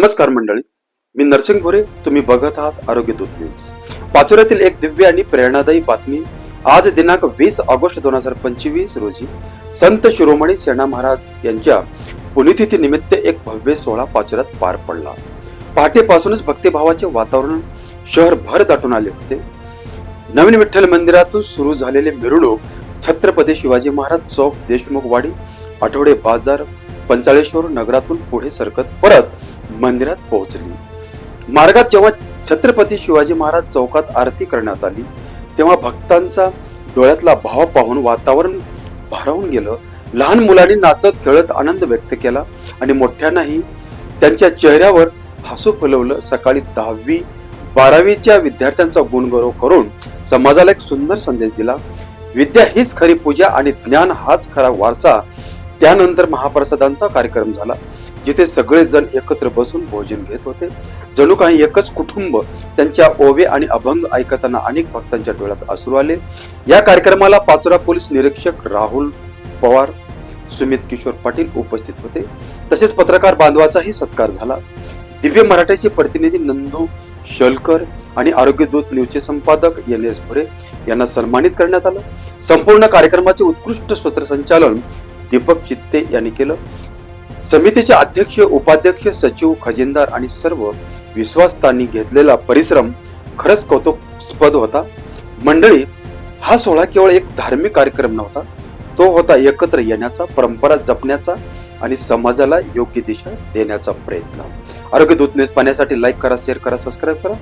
नमस्कार मंडळी. मी नरसिंग भोरे तुम्ही बघत आहात आरोग्य दूत न्यूज. पाचोऱ्यातील एक दिव्य आणि प्रेरणादायी बातमी आज दिनांक वीस ऑगस्ट दोन हजार पंचवीस रोजी संत शिरोमणी सेना महाराज यांच्या पुण्यतिथी निमित्त एक भव्य सोहळा पाचोऱ्यात पार पडला. पहाटेपासूनच भक्तिभावाचे वातावरण शहरभर दाटून आले होते. नवीन विठ्ठल मंदिरातून सुरू झालेले मिरवणूक छत्रपती शिवाजी महाराज चौक देशमुख वाडी आठवडे बाजार पंचाळेश्वर नगरातून पुढे सरकत परत मंदिरात पोहोचली. मार्गात जेव्हा छत्रपती शिवाजी महाराज चौकात आरती करण्यात आली तेव्हा भक्तांचा डोळ्यातला भाव पाहून वातावरण भारावून गेलं. लहान मुलांनी नाचत खेळत आनंद व्यक्त केला आणि मोठ्यांनाही त्यांच्या चेहऱ्यावर हसू फुलवलं. सकाळी दहावी बारावीच्या विद्यार्थ्यांचा गुणगौरव करून समाजाला एक सुंदर संदेश दिला. विद्या हीच खरी पूजा आणि ज्ञान हाच खरा वारसा. त्यानंतर महाप्रसादांचा कार्यक्रम झाला. जिथे सगळे जण एकत्र बसून भोजन घेत होते. जणू काही एकच कुटुंब त्यांच्या ओवे आणि अभंग ऐकताना अनेक भक्तांच्या डोळ्यात असू आले. या कार्यक्रमाला पाचोरा पोलीस निरीक्षक राहुल पवार सुमित किशोर पाटील उपस्थित होते. तसेच पत्रकार बांधवाचाही सत्कार झाला. दिव्य मराठ्याचे प्रतिनिधी नंदू शलकर आणि आरोग्य दूत न्यूजचे संपादक एन एस भुरे यांना सन्मानित करण्यात आलं. संपूर्ण कार्यक्रमाचे उत्कृष्ट सूत्रसंचालन दीपक चित्ते यांनी केलं. समितीचे अध्यक्ष उपाध्यक्ष सचिव खजिनदार आणि सर्व विश्वासतांनी घेतलेला परिश्रम खरंच कौतुकस्पद होता. मंडळी हा सोहळा केवळ एक धार्मिक कार्यक्रम नव्हता. तो होता एकत्र येण्याचा परंपरा जपण्याचा आणि समाजाला योग्य दिशा देण्याचा प्रयत्न. आरोग्य दूत न्यूज पाहण्यासाठी लाईक करा शेअर करा सबस्क्राईब करा.